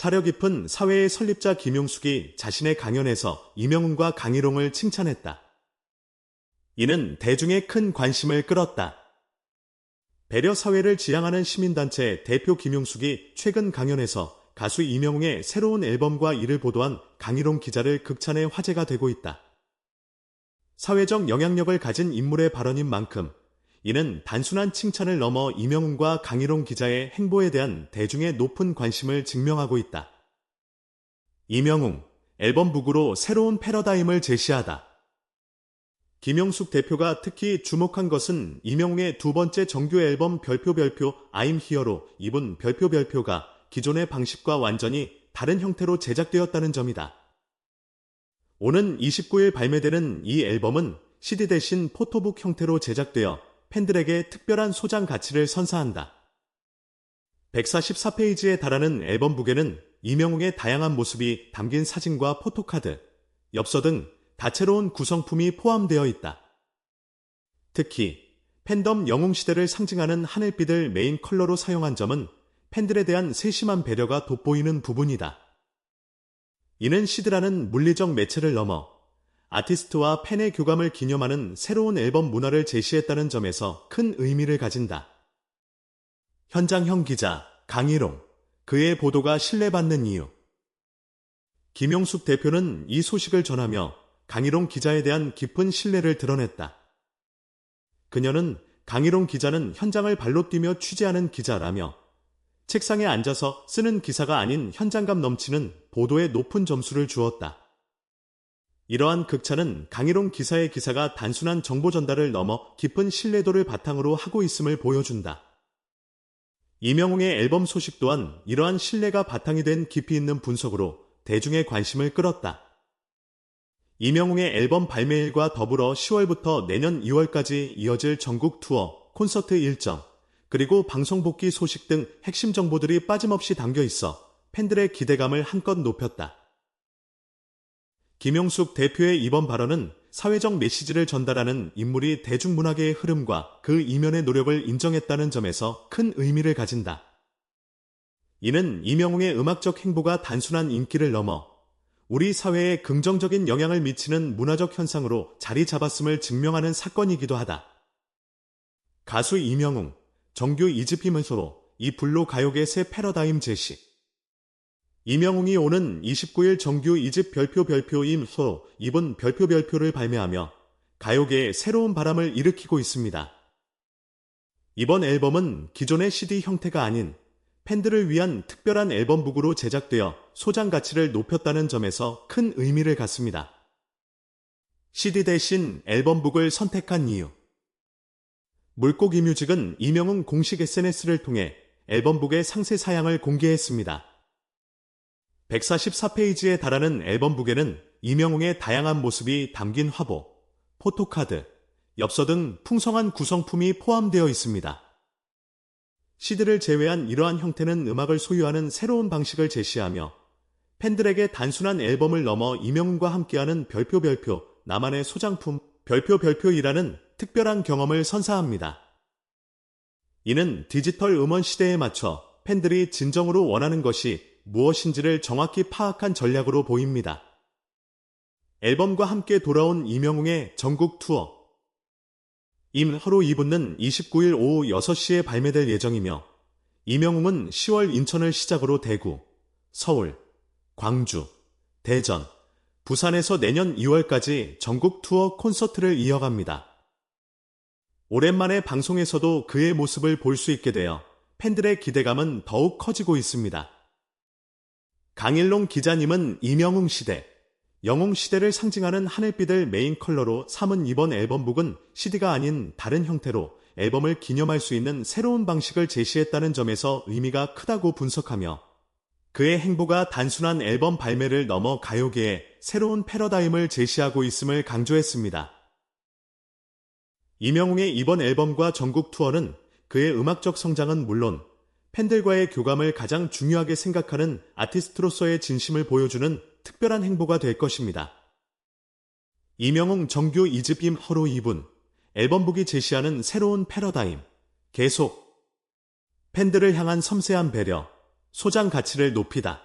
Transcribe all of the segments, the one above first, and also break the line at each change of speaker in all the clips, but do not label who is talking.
사려 깊은 사회의 설립자 김용숙이 자신의 강연에서 이명훈과 강희롱을 칭찬했다. 이는 대중의 큰 관심을 끌었다. 배려 사회를 지향하는 시민단체 대표 김용숙이 최근 강연에서 가수 이명웅의 새로운 앨범과 이를 보도한 강희롱 기자를 극찬해 화제가 되고 있다. 사회적 영향력을 가진 인물의 발언인 만큼 이는 단순한 칭찬을 넘어 이명웅과 강희롱 기자의 행보에 대한 대중의 높은 관심을 증명하고 있다. 이명웅, 앨범 북으로 새로운 패러다임을 제시하다. 김영숙 대표가 특히 주목한 것은 이명웅의 두 번째 정규 앨범 별표 별표 I'm Here로 이분 별표 별표가 기존의 방식과 완전히 다른 형태로 제작되었다는 점이다. 오는 29일 발매되는 이 앨범은 CD 대신 포토북 형태로 제작되어 팬들에게 특별한 소장 가치를 선사한다. 144페이지에 달하는 앨범 북에는 이명웅의 다양한 모습이 담긴 사진과 포토카드, 엽서 등 다채로운 구성품이 포함되어 있다. 특히 팬덤 영웅 시대를 상징하는 하늘빛을 메인 컬러로 사용한 점은 팬들에 대한 세심한 배려가 돋보이는 부분이다. 이는 시드라는 물리적 매체를 넘어 아티스트와 팬의 교감을 기념하는 새로운 앨범 문화를 제시했다는 점에서 큰 의미를 가진다. 현장형 기자 강희롱 그의 보도가 신뢰받는 이유 김용숙 대표는 이 소식을 전하며 강희롱 기자에 대한 깊은 신뢰를 드러냈다. 그녀는 강희롱 기자는 현장을 발로 뛰며 취재하는 기자라며 책상에 앉아서 쓰는 기사가 아닌 현장감 넘치는 보도에 높은 점수를 주었다. 이러한 극찬은 강희롱 기사의 기사가 단순한 정보 전달을 넘어 깊은 신뢰도를 바탕으로 하고 있음을 보여준다. 이명웅의 앨범 소식 또한 이러한 신뢰가 바탕이 된 깊이 있는 분석으로 대중의 관심을 끌었다. 이명웅의 앨범 발매일과 더불어 10월부터 내년 2월까지 이어질 전국 투어, 콘서트 일정, 그리고 방송 복귀 소식 등 핵심 정보들이 빠짐없이 담겨 있어 팬들의 기대감을 한껏 높였다. 김용숙 대표의 이번 발언은 사회적 메시지를 전달하는 인물이 대중문화계의 흐름과 그 이면의 노력을 인정했다는 점에서 큰 의미를 가진다. 이는 이명웅의 음악적 행보가 단순한 인기를 넘어 우리 사회에 긍정적인 영향을 미치는 문화적 현상으로 자리 잡았음을 증명하는 사건이기도 하다. 가수 이명웅, 정규 2집이면서로 이 불로 가요계 새 패러다임 제시. 이명웅이 오는 29일 정규 2집 별표 별표 임소 이번 별표 별표를 발매하며 가요계에 새로운 바람을 일으키고 있습니다. 이번 앨범은 기존의 CD 형태가 아닌 팬들을 위한 특별한 앨범북으로 제작되어 소장 가치를 높였다는 점에서 큰 의미를 갖습니다. CD 대신 앨범북을 선택한 이유. 물고기 뮤직은 이명웅 공식 SNS를 통해 앨범북의 상세 사양을 공개했습니다. 144페이지에 달하는 앨범 북에는 이명웅의 다양한 모습이 담긴 화보, 포토카드, 엽서 등 풍성한 구성품이 포함되어 있습니다. CD를 제외한 이러한 형태는 음악을 소유하는 새로운 방식을 제시하며 팬들에게 단순한 앨범을 넘어 이명웅과 함께하는 별표 별표, 나만의 소장품, 별표 별표이라는 특별한 경험을 선사합니다. 이는 디지털 음원 시대에 맞춰 팬들이 진정으로 원하는 것이 무엇인지를 정확히 파악한 전략으로 보입니다. 앨범과 함께 돌아온 이명웅의 전국 투어. 임하루 2부는 29일 오후 6시에 발매될 예정이며 이명웅은 10월 인천을 시작으로 대구, 서울, 광주, 대전, 부산에서 내년 2월까지 전국 투어 콘서트를 이어갑니다. 오랜만에 방송에서도 그의 모습을 볼 수 있게 되어 팬들의 기대감은 더욱 커지고 있습니다. 강일롱 기자님은 이명웅 시대, 영웅 시대를 상징하는 하늘빛을 메인 컬러로 삼은 이번 앨범북은 CD가 아닌 다른 형태로 앨범을 기념할 수 있는 새로운 방식을 제시했다는 점에서 의미가 크다고 분석하며 그의 행보가 단순한 앨범 발매를 넘어 가요계에 새로운 패러다임을 제시하고 있음을 강조했습니다. 이명웅의 이번 앨범과 전국 투어는 그의 음악적 성장은 물론 팬들과의 교감을 가장 중요하게 생각하는 아티스트로서의 진심을 보여주는 특별한 행보가 될 것입니다. 이명웅 정규 2집임 허로 2분 앨범북이 제시하는 새로운 패러다임 계속 팬들을 향한 섬세한 배려 소장 가치를 높이다.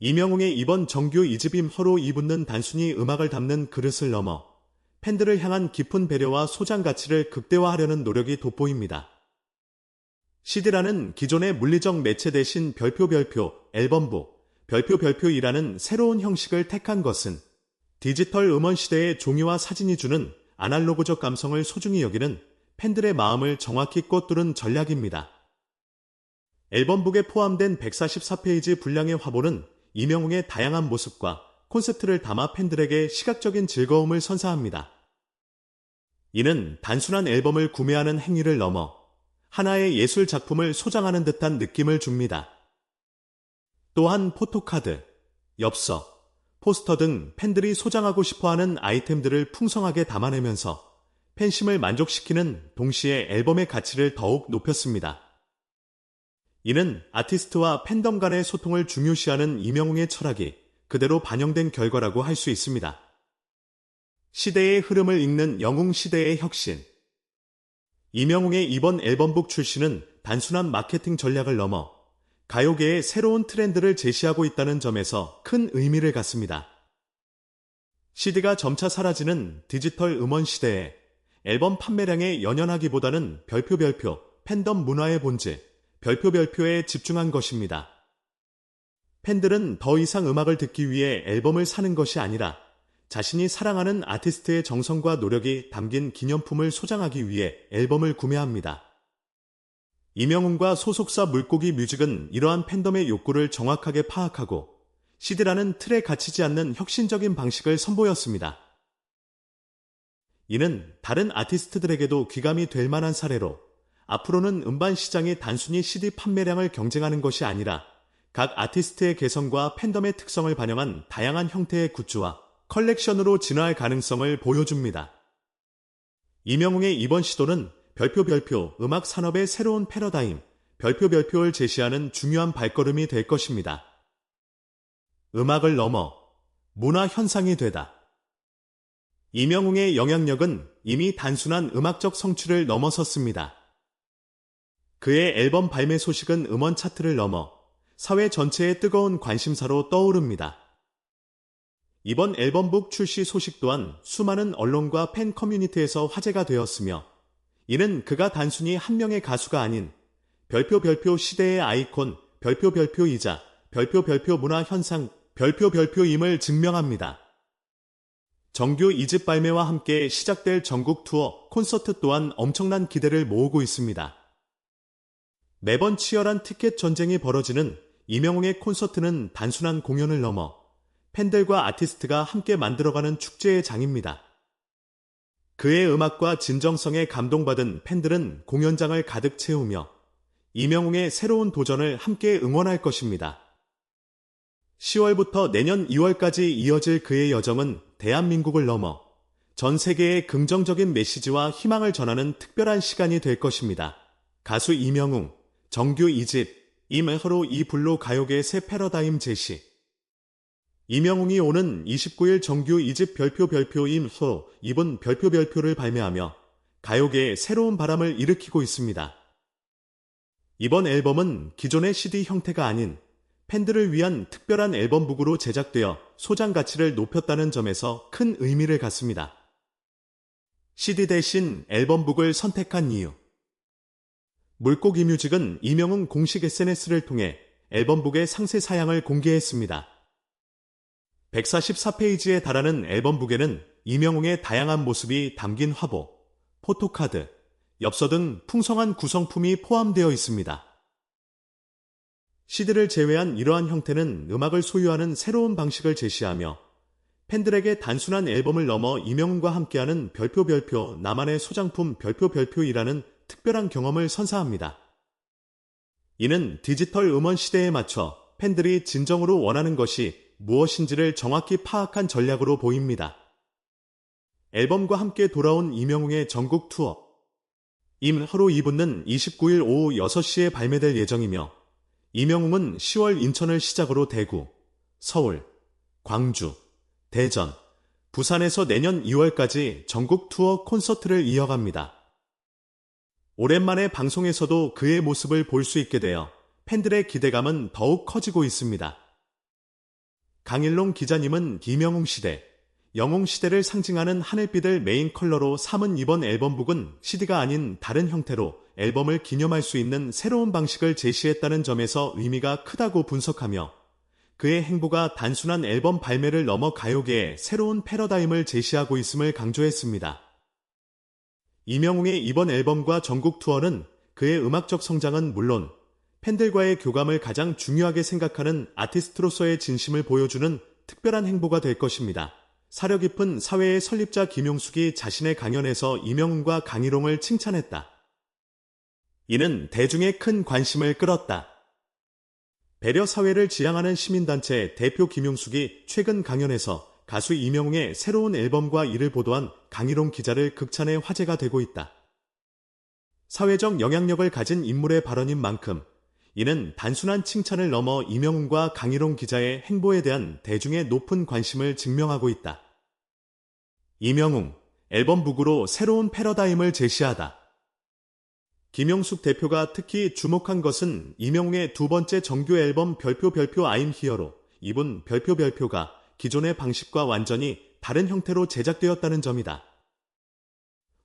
이명웅의 이번 정규 2집임 허로 이붙는 단순히 음악을 담는 그릇을 넘어 팬들을 향한 깊은 배려와 소장 가치를 극대화하려는 노력이 돋보입니다. CD라는 기존의 물리적 매체 대신 별표 별표, 앨범부, 별표 별표이라는 새로운 형식을 택한 것은 디지털 음원 시대의 종이와 사진이 주는 아날로그적 감성을 소중히 여기는 팬들의 마음을 정확히 꽂두른 전략입니다. 앨범북에 포함된 144페이지 분량의 화보는 이명웅의 다양한 모습과 콘셉트를 담아 팬들에게 시각적인 즐거움을 선사합니다. 이는 단순한 앨범을 구매하는 행위를 넘어 하나의 예술 작품을 소장하는 듯한 느낌을 줍니다. 또한 포토카드, 엽서, 포스터 등 팬들이 소장하고 싶어 하는 아이템들을 풍성하게 담아내면서 팬심을 만족시키는 동시에 앨범의 가치를 더욱 높였습니다. 이는 아티스트와 팬덤 간의 소통을 중요시하는 이명웅의 철학이 그대로 반영된 결과라고 할 수 있습니다. 시대의 흐름을 읽는 영웅 시대의 혁신. 이명웅의 이번 앨범북 출시는 단순한 마케팅 전략을 넘어 가요계의 새로운 트렌드를 제시하고 있다는 점에서 큰 의미를 갖습니다. CD가 점차 사라지는 디지털 음원 시대에 앨범 판매량에 연연하기보다는 별표 별표 팬덤 문화의 본질 별표 별표에 집중한 것입니다. 팬들은 더 이상 음악을 듣기 위해 앨범을 사는 것이 아니라 자신이 사랑하는 아티스트의 정성과 노력이 담긴 기념품을 소장하기 위해 앨범을 구매합니다. 이명훈과 소속사 물고기 뮤직은 이러한 팬덤의 욕구를 정확하게 파악하고 CD라는 틀에 갇히지 않는 혁신적인 방식을 선보였습니다. 이는 다른 아티스트들에게도 귀감이 될 만한 사례로 앞으로는 음반 시장이 단순히 CD 판매량을 경쟁하는 것이 아니라 각 아티스트의 개성과 팬덤의 특성을 반영한 다양한 형태의 굿즈와 컬렉션으로 진화할 가능성을 보여줍니다. 이명웅의 이번 시도는 별표 별표 음악 산업의 새로운 패러다임, 별표 별표를 제시하는 중요한 발걸음이 될 것입니다. 음악을 넘어 문화 현상이 되다. 이명웅의 영향력은 이미 단순한 음악적 성취를 넘어섰습니다. 그의 앨범 발매 소식은 음원 차트를 넘어 사회 전체의 뜨거운 관심사로 떠오릅니다. 이번 앨범북 출시 소식 또한 수많은 언론과 팬 커뮤니티에서 화제가 되었으며 이는 그가 단순히 한 명의 가수가 아닌 별표 별표 시대의 아이콘 별표 별표이자 별표 별표 문화 현상 별표 별표임을 증명합니다. 정규 2집 발매와 함께 시작될 전국 투어 콘서트 또한 엄청난 기대를 모으고 있습니다. 매번 치열한 티켓 전쟁이 벌어지는 이명웅의 콘서트는 단순한 공연을 넘어 팬들과 아티스트가 함께 만들어가는 축제의 장입니다. 그의 음악과 진정성에 감동받은 팬들은 공연장을 가득 채우며 이명웅의 새로운 도전을 함께 응원할 것입니다. 10월부터 내년 2월까지 이어질 그의 여정은 대한민국을 넘어 전 세계에 긍정적인 메시지와 희망을 전하는 특별한 시간이 될 것입니다. 가수 이명웅, 정규 2집, 임에허로 이 불로 가요계 새 패러다임 제시. 이명웅이 오는 29일 정규 2집 별표 별표 임소 이번 별표 별표를 발매하며 가요계에 새로운 바람을 일으키고 있습니다. 이번 앨범은 기존의 CD 형태가 아닌 팬들을 위한 특별한 앨범북으로 제작되어 소장 가치를 높였다는 점에서 큰 의미를 갖습니다. CD 대신 앨범북을 선택한 이유. 물고기 뮤직은 이명웅 공식 SNS를 통해 앨범북의 상세 사양을 공개했습니다. 144페이지에 달하는 앨범북에는 이명웅의 다양한 모습이 담긴 화보, 포토카드, 엽서 등 풍성한 구성품이 포함되어 있습니다. CD를 제외한 이러한 형태는 음악을 소유하는 새로운 방식을 제시하며 팬들에게 단순한 앨범을 넘어 이명웅과 함께하는 별표 별표 나만의 소장품 별표 별표이라는 특별한 경험을 선사합니다. 이는 디지털 음원 시대에 맞춰 팬들이 진정으로 원하는 것이 무엇인지를 정확히 파악한 전략으로 보입니다. 앨범과 함께 돌아온 이명웅의 전국 투어. 임하루 2부는 29일 오후 6시에 발매될 예정이며 이명웅은 10월 인천을 시작으로 대구, 서울, 광주, 대전, 부산에서 내년 2월까지 전국 투어 콘서트를 이어갑니다. 오랜만에 방송에서도 그의 모습을 볼 수 있게 되어 팬들의 기대감은 더욱 커지고 있습니다. 강일롱 기자님은 김영웅 시대, 영웅 시대를 상징하는 하늘빛을 메인 컬러로 삼은 이번 앨범북은 CD가 아닌 다른 형태로 앨범을 기념할 수 있는 새로운 방식을 제시했다는 점에서 의미가 크다고 분석하며 그의 행보가 단순한 앨범 발매를 넘어 가요계의 새로운 패러다임을 제시하고 있음을 강조했습니다. 이명웅의 이번 앨범과 전국 투어는 그의 음악적 성장은 물론 팬들과의 교감을 가장 중요하게 생각하는 아티스트로서의 진심을 보여주는 특별한 행보가 될 것입니다. 사려 깊은 사회의 설립자 김용숙이 자신의 강연에서 이명웅과 강희롱을 칭찬했다. 이는 대중의 큰 관심을 끌었다. 배려 사회를 지향하는 시민단체 대표 김용숙이 최근 강연에서 가수 이명웅의 새로운 앨범과 이를 보도한 강희롱 기자를 극찬해 화제가 되고 있다. 사회적 영향력을 가진 인물의 발언인 만큼 이는 단순한 칭찬을 넘어 이명웅과 강희롱 기자의 행보에 대한 대중의 높은 관심을 증명하고 있다. 이명웅, 앨범북으로 새로운 패러다임을 제시하다. 김영숙 대표가 특히 주목한 것은 이명웅의 두 번째 정규 앨범 별표 별표 아임 히어로, 이분 별표 별표가 기존의 방식과 완전히 다른 형태로 제작되었다는 점이다.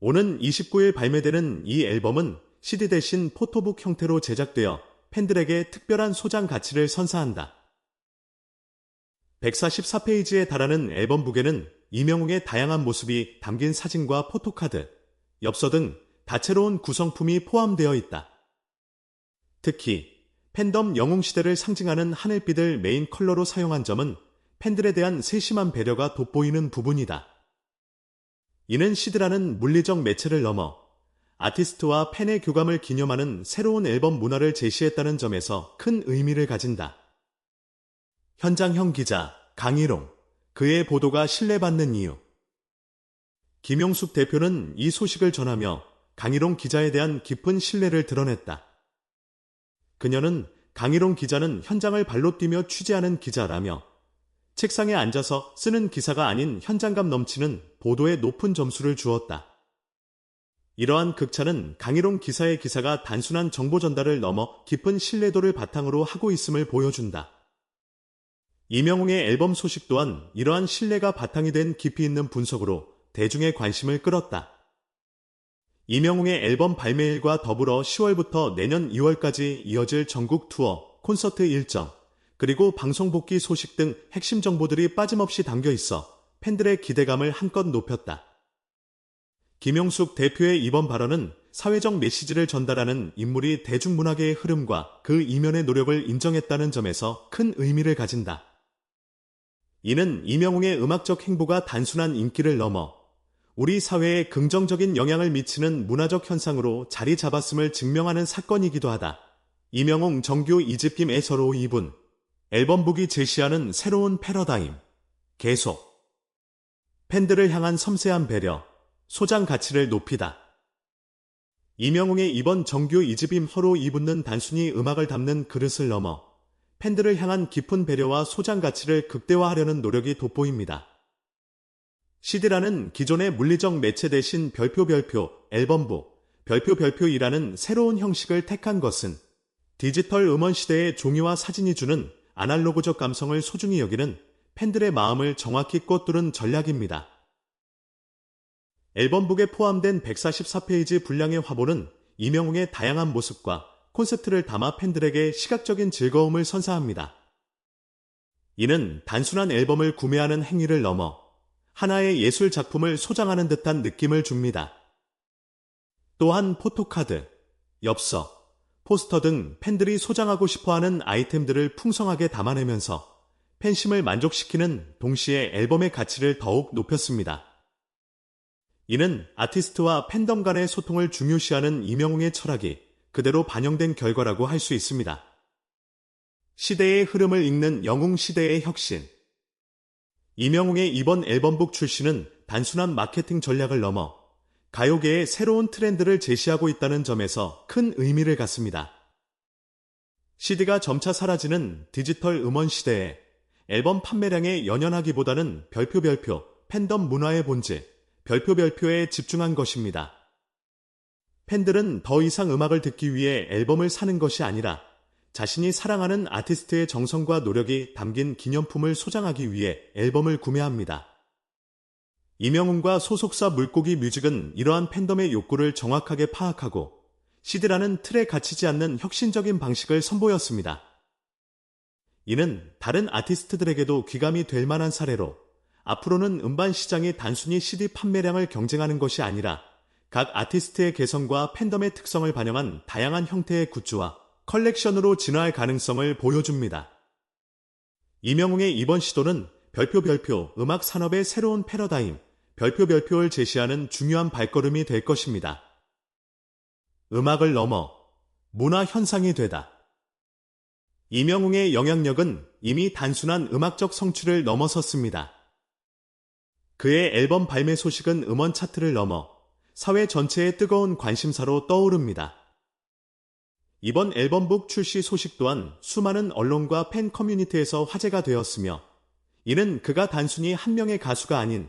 오는 29일 발매되는 이 앨범은 CD 대신 포토북 형태로 제작되어 팬들에게 특별한 소장 가치를 선사한다. 144페이지에 달하는 앨범 북에는 이명웅의 다양한 모습이 담긴 사진과 포토카드, 엽서 등 다채로운 구성품이 포함되어 있다. 특히 팬덤 영웅 시대를 상징하는 하늘빛을 메인 컬러로 사용한 점은 팬들에 대한 세심한 배려가 돋보이는 부분이다. 이는 시드라는 물리적 매체를 넘어 아티스트와 팬의 교감을 기념하는 새로운 앨범 문화를 제시했다는 점에서 큰 의미를 가진다. 현장형 기자 강희롱 그의 보도가 신뢰받는 이유 김용숙 대표는 이 소식을 전하며 강희롱 기자에 대한 깊은 신뢰를 드러냈다. 그녀는 강희롱 기자는 현장을 발로 뛰며 취재하는 기자라며 책상에 앉아서 쓰는 기사가 아닌 현장감 넘치는 보도에 높은 점수를 주었다. 이러한 극찬은 강희롱 기사의 기사가 단순한 정보 전달을 넘어 깊은 신뢰도를 바탕으로 하고 있음을 보여준다. 이명웅의 앨범 소식 또한 이러한 신뢰가 바탕이 된 깊이 있는 분석으로 대중의 관심을 끌었다. 이명웅의 앨범 발매일과 더불어 10월부터 내년 2월까지 이어질 전국 투어, 콘서트 일정, 그리고 방송 복귀 소식 등 핵심 정보들이 빠짐없이 담겨 있어 팬들의 기대감을 한껏 높였다. 김용숙 대표의 이번 발언은 사회적 메시지를 전달하는 인물이 대중문화계의 흐름과 그 이면의 노력을 인정했다는 점에서 큰 의미를 가진다. 이는 이명웅의 음악적 행보가 단순한 인기를 넘어 우리 사회에 긍정적인 영향을 미치는 문화적 현상으로 자리 잡았음을 증명하는 사건이기도 하다. 이명웅 정규 2집김 애서로 2분 앨범북이 제시하는 새로운 패러다임 계속 팬들을 향한 섬세한 배려 소장 가치를 높이다. 이명웅의 이번 정규 이집임 허로 이붙는 단순히 음악을 담는 그릇을 넘어 팬들을 향한 깊은 배려와 소장 가치를 극대화하려는 노력이 돋보입니다. CD라는 기존의 물리적 매체 대신 별표 별표, 앨범북, 별표 별표이라는 새로운 형식을 택한 것은 디지털 음원 시대의 종이와 사진이 주는 아날로그적 감성을 소중히 여기는 팬들의 마음을 정확히 꽂두른 전략입니다. 앨범북에 포함된 144페이지 분량의 화보는 이명웅의 다양한 모습과 콘셉트를 담아 팬들에게 시각적인 즐거움을 선사합니다. 이는 단순한 앨범을 구매하는 행위를 넘어 하나의 예술 작품을 소장하는 듯한 느낌을 줍니다. 또한 포토카드, 엽서, 포스터 등 팬들이 소장하고 싶어 하는 아이템들을 풍성하게 담아내면서 팬심을 만족시키는 동시에 앨범의 가치를 더욱 높였습니다. 이는 아티스트와 팬덤 간의 소통을 중요시하는 이명웅의 철학이 그대로 반영된 결과라고 할 수 있습니다. 시대의 흐름을 읽는 영웅 시대의 혁신. 이명웅의 이번 앨범북 출시는 단순한 마케팅 전략을 넘어 가요계의 새로운 트렌드를 제시하고 있다는 점에서 큰 의미를 갖습니다. CD가 점차 사라지는 디지털 음원 시대에 앨범 판매량에 연연하기보다는 별표 별표 팬덤 문화의 본질, 별표 별표에 집중한 것입니다. 팬들은 더 이상 음악을 듣기 위해 앨범을 사는 것이 아니라 자신이 사랑하는 아티스트의 정성과 노력이 담긴 기념품을 소장하기 위해 앨범을 구매합니다. 이명훈과 소속사 물고기 뮤직은 이러한 팬덤의 욕구를 정확하게 파악하고 CD라는 틀에 갇히지 않는 혁신적인 방식을 선보였습니다. 이는 다른 아티스트들에게도 귀감이 될 만한 사례로 앞으로는 음반 시장이 단순히 CD 판매량을 경쟁하는 것이 아니라 각 아티스트의 개성과 팬덤의 특성을 반영한 다양한 형태의 굿즈와 컬렉션으로 진화할 가능성을 보여줍니다. 이명웅의 이번 시도는 별표 별표 음악 산업의 새로운 패러다임, 별표 별표를 제시하는 중요한 발걸음이 될 것입니다. 음악을 넘어 문화 현상이 되다. 이명웅의 영향력은 이미 단순한 음악적 성취를 넘어섰습니다. 그의 앨범 발매 소식은 음원 차트를 넘어 사회 전체의 뜨거운 관심사로 떠오릅니다. 이번 앨범북 출시 소식 또한 수많은 언론과 팬 커뮤니티에서 화제가 되었으며 이는 그가 단순히 한 명의 가수가 아닌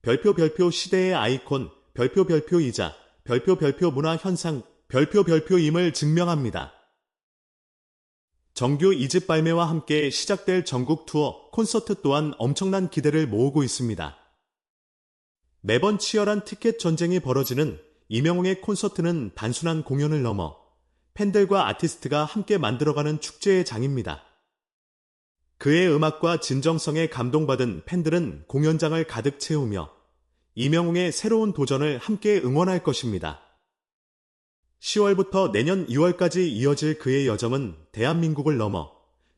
별표 별표 시대의 아이콘 별표 별표이자 별표 별표 문화 현상 별표 별표임을 증명합니다. 정규 2집 발매와 함께 시작될 전국 투어 콘서트 또한 엄청난 기대를 모으고 있습니다. 매번 치열한 티켓 전쟁이 벌어지는 이명웅의 콘서트는 단순한 공연을 넘어 팬들과 아티스트가 함께 만들어가는 축제의 장입니다. 그의 음악과 진정성에 감동받은 팬들은 공연장을 가득 채우며 이명웅의 새로운 도전을 함께 응원할 것입니다. 10월부터 내년 2월까지 이어질 그의 여정은 대한민국을 넘어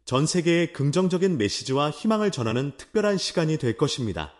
전 세계에 긍정적인 메시지와 희망을 전하는 특별한 시간이 될 것입니다.